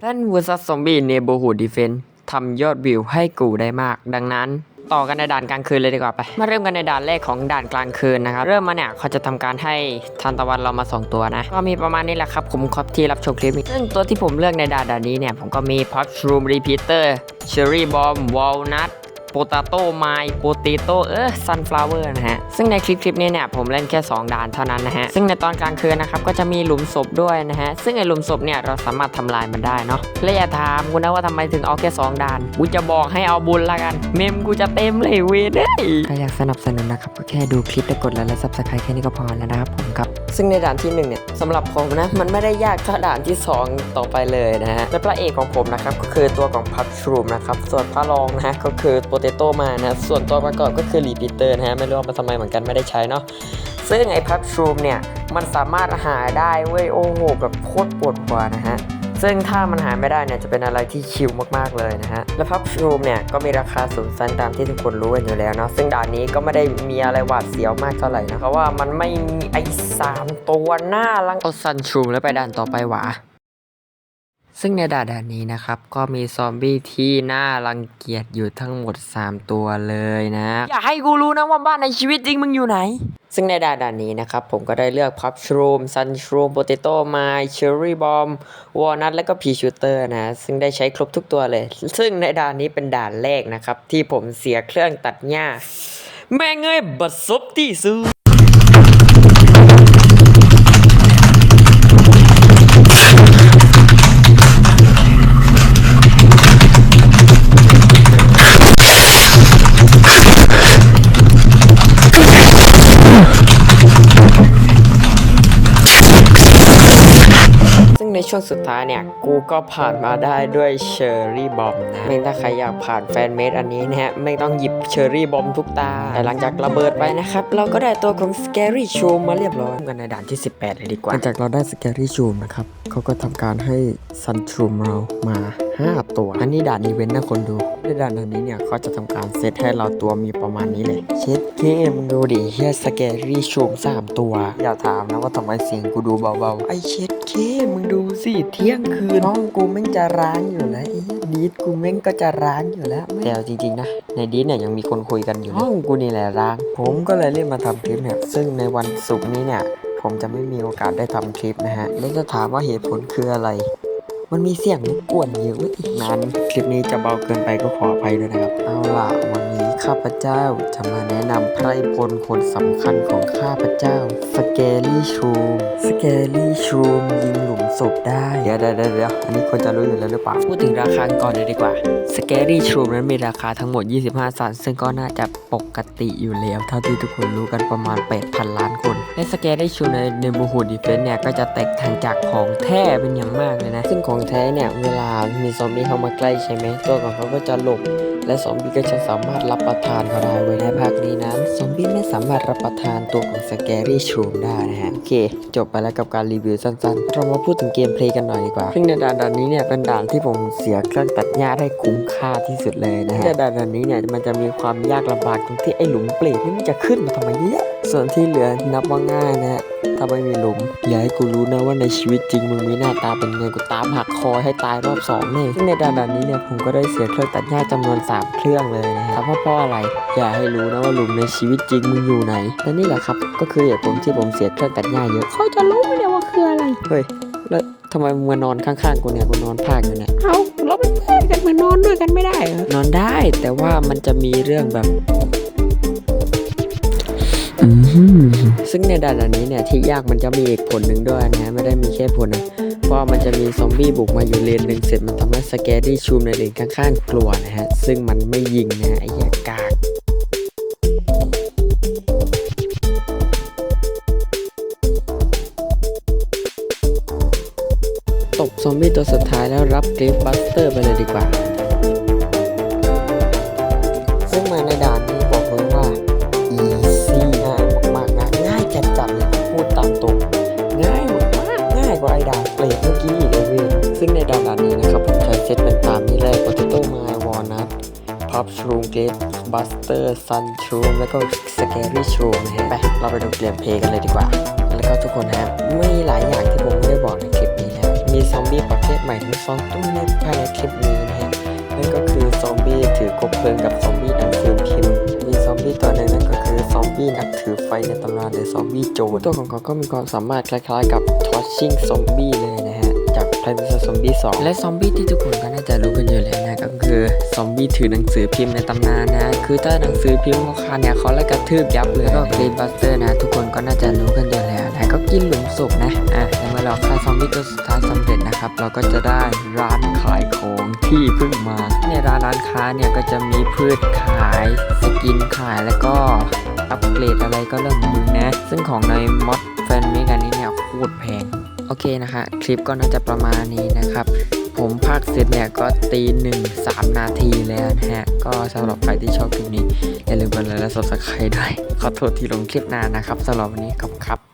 แพลนวูซัสซอมบี้เนโบ h ูดดีเฟนทำยอดวิวให้กูได้มาก ดังนั้น ต่อกันในด่านกลางคืนเลยดีกว่าไป มาเริ่มกันในด่านแรกของด่านกลางคืนนะครับ เริ่มมาเนี่ยเขาจะทำการให้ทานตะวันเรามา2ตัวนะ ก็มีประมาณนี้แหละครับ ผมครับที่รับชมคลิปนี้ซึ่งตัวที่ผมเลือกในด่านด่านนี้เนี่ย ผมก็มีพัชรูมรีพีเตอร์เชอร์รี่บอมวอลนัท โปตาโต้ไมโปเตโต้เออซันฟลาวเวอร์นะฮะ ซึ่งในคลิปคลิปนี้เนี่ยผมเล่นแค่ 2 ด่านเท่านั้นนะฮะ ซึ่งในตอนกลางคืนนะครับก็จะมีหลุมศพด้วยนะฮะ ซึ่งไอหลุมศพเนี่ยเราสามารถทำลายมันได้เนาะและอย่าถามกูนะว่าทำไมถึงเอาแค่ 2 ด่าน กูจะบอกให้เอาบุญละกัน เมมกูจะเต็มเลยเวยได้ถ้าอยากสนับสนุนนะครับก็แค่ดูคลิปและกดไลค์และซับสไครต์แค่นี้ก็พอแล้วนะครับผมครับ ซึ่งในด่านที่หนึ่งเนี่ยสำหรับผมนะมันไม่ได้ยากเท่าด่านที่ 2 ต่อไปเลยนะฮะและพระเอกของผมนะครับก็คือตัวของพัชรูมนะครับส่วนพระรองนะฮะก็คือโปเตโต้มานะส่วนตัวประกอบก็คือรีปีเตอร์นะฮะไม่รู้ว่ามาทำไมเหมือนกันไม่ได้ใช้เนาะซึ่งไอ้พับชูมเนี่ยมันสามารถหาได้เว้ยโอ้โหแบบโคตรปวดหัวนะฮะซึ่งถ้ามันหาไม่ได้เนี่ยจะเป็นอะไรที่ชิลมากๆเลยนะฮะ และพับชูมเนี่ยก็มีราคาสูงสั้นตามที่ทุกคนรู้กันอยู่แล้วเนาะ ซึ่งด่านนี้ก็ไม่ได้มีอะไรหวาดเสียวมากเท่าไหร่นะเพราะว่ามันไม่มีไอ้สามตัวหน้าลังเอาซันชูมแล้วไปด่านต่อไปหวา ซึ่งในด่านด่านนี้นะครับ ก็มีซอมบี้ที่น่ารังเกียจอยู่ทั้งหมด 3 ตัวเลยนะ อย่าให้กูรู้นะว่าบ้านในชีวิตจริงมึงอยู่ไหน ซึ่งในด่านด่านนี้นะครับ ผมก็ได้เลือกพับชรูมซันชรูมโปเตโต้ไมเชอร์รี่บอมวอลนัทและก็พีชูเตอร์นะ ซึ่งได้ใช้ครบทุกตัวเลย ซึ่งในด่านนี้เป็นด่านแรกนะครับ ที่ผมเสียเครื่องตัดหญ้า แม่งเอ้ยบัดซบที่ซื้อ ช่วงสุดท้ายเนี่ย กูก็ผ่านมาได้ด้วยเชอร์รี่บอมนะไม่ถ้าใครอยากผ่านแฟนเมดอันนี้นะฮะ ไม่ต้องหยิบเชอร์รี่บอมทุกตา แต่หลังจากระเบิดไปนะครับ เราก็ได้ตัวของสแกรี่ชูมมาเรียบร้อยกันในด่านที่ 18 เลยดีกว่าหลังจากเราได้สแกรี่ชูมนะครับเขาก็ทำการให้ซันชูมเรามา 5 ตัว อันนี้ด่านอีเวนต์นะคนดูในด่านอันนี้เนี่ยเขาจะทำการเซตให้เราตัวมีประมาณนี้เลย เช็ดเกมดูดิเฮียสแกรี่ชูมสามตัว อย่าถามนะว่าทำไมเสียงกูดูเบาๆ ไอเช็ดเคมึงดูสิเที่ยงคืนห้องกูแม่งจะร้างอยู่แล้วไอ้ดีดกูแม่งก็จะร้างอยู่แล้วแต่จริงๆนะในดีดเนี่ยยังมีคนคุยกันอยู่ห้องกูนี่แหละร้าง ผมก็เลยเรียกมาทำคลิปเนี่ยซึ่งในวันศุกร์นี้เนี่ยผมจะไม่มีโอกาสได้ทำคลิปนะฮะแล้วจะถามว่าเหตุผลคืออะไร มันมีเสียงรบกวนเยอะอีกนั้น คลิปนี้จะเบาเกินไปก็ขออภัยด้วยนะครับ เอาล่ะวันนี้ข้าพเจ้าจะมาแนะนำไพรพลคนสำคัญของข้าพเจ้าสเกลี่ชูมสเกลี่ชูมยิงหลุม ศพได้ เดี๋ยวเดี๋ยวเดี๋ยวอันนี้คนจะรู้อยู่แล้วหรือเปล่า พูดถึงราคาก่อนเลยดีกว่าสเกลี่ชูมนั้นมีราคาทั้งหมด 25สันซึ่งก็น่าจะปกติอยู่แล้ว เท่าที่ทุกคนรู้กันประมาณ 8,000 ล้านคนและสเกลี่ชูในในบูฮูดีเฟนเนี่ยก็จะแตกต่างจากของแท้เป็นอย่างมากเลยนะ ซึ่งของแท้เนี่ยเวลามีซอมบี้เข้ามาใกล้ใช่ไหมตัวของเขาก็จะหลบและซอมบี้ก็จะสามารถรับประทานเขาได้ไว้ในภาคนี้นั้นซอมบี้ไม่ สามารถรับประทานตัวของสแกรี่ชูมได้นะฮะ โอเค จบไปแล้วกับการรีวิวสั้นๆ เรามาพูดถึงเกมเพลย์กันหน่อยดีกว่า ซึ่งในด่านด่านนี้เนี่ยเป็นด่านที่ผมเสียเครื่องตัดหญ้าได้คุ้มค่าที่สุดเลยนะฮะในด่านด่านนี้เนี่ยมันจะมีความยากลำบากตรงที่ไอ้หลุมเปลทนี่มันจะขึ้นมาทำไมเนี่ยส่วนที่เหลือนับว่าง่ายนะฮะถ้าไม่มีหลุมอย่าให้กูรู้นะว่าในชีวิตจริงมึงมีหน้าตาเป็นไงกูตามหักคอให้ตายรอบสองแน่ซึ่งในด่านด่านนี้เนี่ยผมก็ได้เสียเครื่องตัดหญ้าจำนวน 3 เครื่องเลยนะฮะถามว่าเพราะอะไร อย่าให้รู้นะว่าหลุมในชีวิตจริงมึงอยู่ไหน และนี่แหละครับ ก็คือเหตุผลที่ผมเสียเครื่องตัดหญ้าเยอะเขาจะรู้ไหมเนี่ยว่าคืออะไร เฮ้ย แล้วทำไมมึงมานอนข้างๆกูเนี่ยกูนอนภาคอยู่เนี่ย เอาเราเป็นเพื่อนกันมานอนด้วยกันไม่ได้เหรอนอนได้แต่ว่ามันจะมีเรื่องแบบ ซึ่งในด่านอันนี้เนี่ยที่ยากมันจะมีอีกผลหนึ่งด้วยนะฮะไม่ได้มีแค่ผลนะเพราะว่ามันจะมีซอมบี้บุกมาอยู่เลนหนึ่งเสร็จมันทำให้สแกรี่ชูมในเลนข้างๆกลัวนะฮะ ซึ่งมันไม่ยิงนะฮะไอ้เหี้ยกาก ตบซอมบี้ตัวสุดท้ายแล้วรับกริฟบัสเตอร์ไปเลยดีกว่า ซึ่งมาในด่านนี้บอกเลยว่า easy ง่ายมากๆนะง่ายจัดจัดเลยพูดตามตรงง่ายมากๆง่ายกว่าไอ้ด่านเปรตเมื่อกี้อีกเลยซึ่งในด่านด่านนี้นะครับผมใช้เซตเป็นตามนี้เลย potato my walnut pop shroom gate buster sun shroom แล้วก็ scary shroom นะฮะไปเราไปดูเกมเพลย์กันเลยดีกว่า แล้วก็ทุกคนฮะมีหลายอย่างที่ผมไม่ได้บอกในคลิปนี้นะ มีซอมบี้ประเภทใหม่ถึงสองตัวในภายในคลิปนี้นะฮะนั่นก็คือซอมบี้ถือกบเพลิงกับซอมบี้หนังสือพิมพ์มีซอมบี้ตัวหนึ่งนั่นก็คือซอมบี้นักถือไฟในตำนานหรือซอมบี้โจตัวของเขาก็มีความสามารถคล้ายๆ กับทอชชิ่งซอมบี้เลยนะฮะจากไพรเวซอมบี้2และซอมบี้ที่ทุกคนก็น่าจะรู้กันอยู่แล้วนะก็คือซอมบี้ถือหนังสือพิมพ์ในตำนานนะคือถ้าหนังสือพิมพ์เขาขาเนี่ยเขาไล่กระทืบยับเลยก็เกรดบัสเตอร์นะทุกคนก็น่าจะรู้ เมื่อเราฆ่าซอมบี้ตัวสุดท้ายสำเร็จนะครับ เราก็จะได้ร้านขายของที่เพิ่งมา ในร้านร้านค้าเนี่ยก็จะมีพืชขายสกินขายแล้วก็อัปเกรดอะไรก็เรื่องมึงนะ ซึ่งของในมอดแฟนเมกันนี้เนี่ยโคตรแพง โอเคนะคะ คลิปก็น่าจะประมาณนี้นะครับผมภาคเสร็จเนี่ยก็ตีหนึ่งสามนาทีแล้วนะฮะ ก็สำหรับใครที่ชอบคลิปนี้ อย่าลืมกดไลค์และ subscribe ด้วย ขอโทษที่ลงคลิปนานนะครับสำหรับวันนี้ขอบครับ